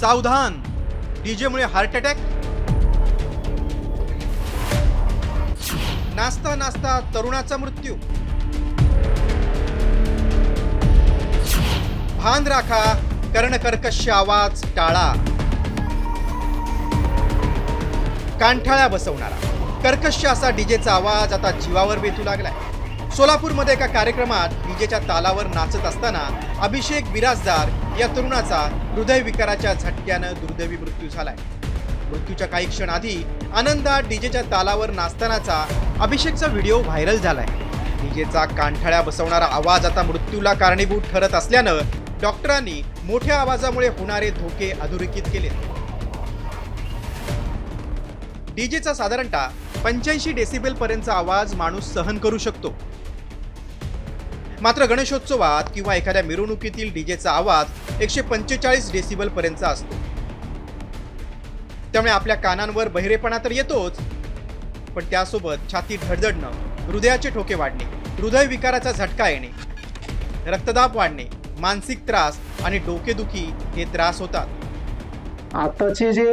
सावधान. डीजेमुळे heart attack नाचता नाचता तरुणाचा मृत्यू. भान राखा कर्णकर्कश आवाज टाळा. कांठाळ्या बसवणारा. कर्कश असा डीजेचा आवाज आता जीवावर बेतू लागलाय. सोलापूरमध्ये एका कार्यक्रमात डीजेच्या तालावर नाचत असताना अभिषेक बिराजदार या तरुणाचा हृदयविकाराच्या झटक्यानं दुर्दैवी मृत्यू झालाय. मृत्यूच्या काही क्षण आधी आनंदात डीजेच्या तालावर नाचतानाचा अभिषेकचा व्हिडिओ व्हायरल झालाय. डीजेचा कांठाळ्या बसवणारा आवाज आता मृत्यूला कारणीभूत ठरत असल्यानं डॉक्टरांनी मोठ्या आवाजामुळे होणारे धोके अधोरेखित केले डीजेचा साधारणतः पंच्याऐंशी डेसिबेल पर्यंतचा आवाज माणूस सहन करू शकतो. मात्र गणेशोत्सवात किंवा एखाद्या मिरवणुकीतील डीजेचा आवाज एकशे पंचेचाळीस डेसिबल पर्यंतचा असतो. त्यामुळे आपल्या कानांवर बहिरेपणा तर येतोच पण त्यासोबत छाती धडधडणं हृदयाचे ठोके वाढणे हृदय विकाराचा झटका येणे रक्तदाब वाढणे मानसिक त्रास आणि डोकेदुखी हे त्रास होतात. आताचे जे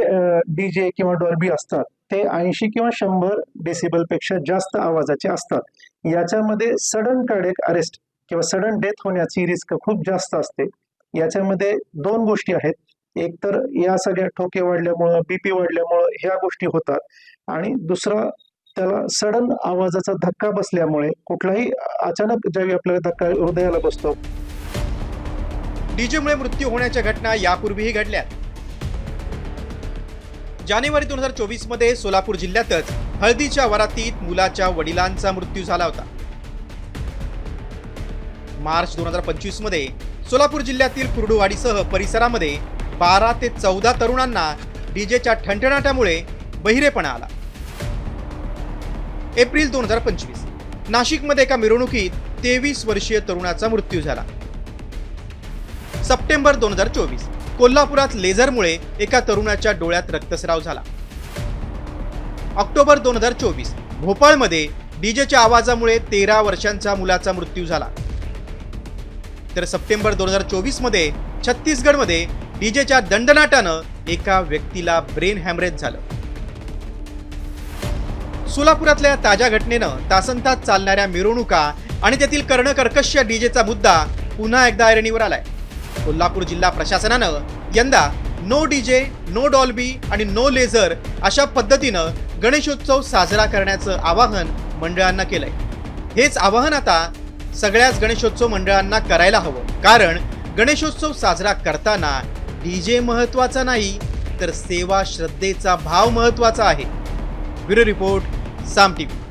डीजे किंवा डॉल्बी असतात ते ऐंशी किंवा शंभर डेसिबलपेक्षा जास्त आवाजाचे असतात. याच्यामध्ये सडन कार्डियक अरेस्ट किंवा सडन डेथ होण्याची रिस्क खूप जास्त असते. याच्यामध्ये दोन गोष्टी आहेत. एक तर या सगळ्या ठोके वाढल्यामुळं बीपी वाढल्यामुळं ह्या गोष्टी होतात. आणि दुसरा त्याला सडन आवाजाचा धक्का बसल्यामुळे कुठलाही अचानक ज्यावेळी आपल्याला धक्का हृदयाला बसतो. डीजेमुळे मृत्यू होण्याच्या घटना यापूर्वीही घडल्या जानेवारी दोन हजार चोवीसमध्ये सोलापूर जिल्ह्यातच हळदीच्या वरातीत मुलाच्या वडिलांचा मृत्यू झाला होता. मार्च दोन हजार पंचवीसमध्ये सोलापूर जिल्ह्यातील कुर्डुवाडीसह परिसरामध्ये बारा ते चौदा तरुणांना डीजेच्या ठणठणाटामुळे बहिरेपणा आला. एप्रिल दोन हजार पंचवीस नाशिकमध्ये एका मिरवणुकीत तेवीस वर्षीय तरुणाचा मृत्यू झाला. सप्टेंबर दोन हजार चोवीस कोल्हापुरात लेझरमुळे एका तरुणाच्या डोळ्यात रक्तस्राव झाला. ऑक्टोबर दोन हजार चोवीस भोपाळमध्ये डीजेच्या आवाजामुळे तेरा वर्षांचा मुलाचा मृत्यू झाला. तर सप्टेंबर दोन हजार चोवीसमध्ये छत्तीसगडमध्ये डीजेच्या दंडनाटानं एका व्यक्तीला ब्रेन हॅमरेज झालं. सोलापुरातल्या ताज्या घटनेनं तासनतास चालणाऱ्या मिरवणुका आणि त्यातील कर्णकर्कश डीजेचा मुद्दा पुन्हा एकदा ऐरणीवर आलाय. कोल्हापूर जिल्हा प्रशासनानं यंदा नो डीजे नो डॉल्बी आणि नो लेझर अशा पद्धतीनं गणेशोत्सव साजरा करण्याचं आवाहन मंडळांना केलंय. हेच आवाहन आता सगळ्याच गणेशोत्सव मंडळांना करायला हवं. कारण गणेशोत्सव साजरा करताना डीजे महत्त्वाचा नाही तर सेवा श्रद्धेचा भाव महत्त्वाचा आहे. Bureau report Saam TV.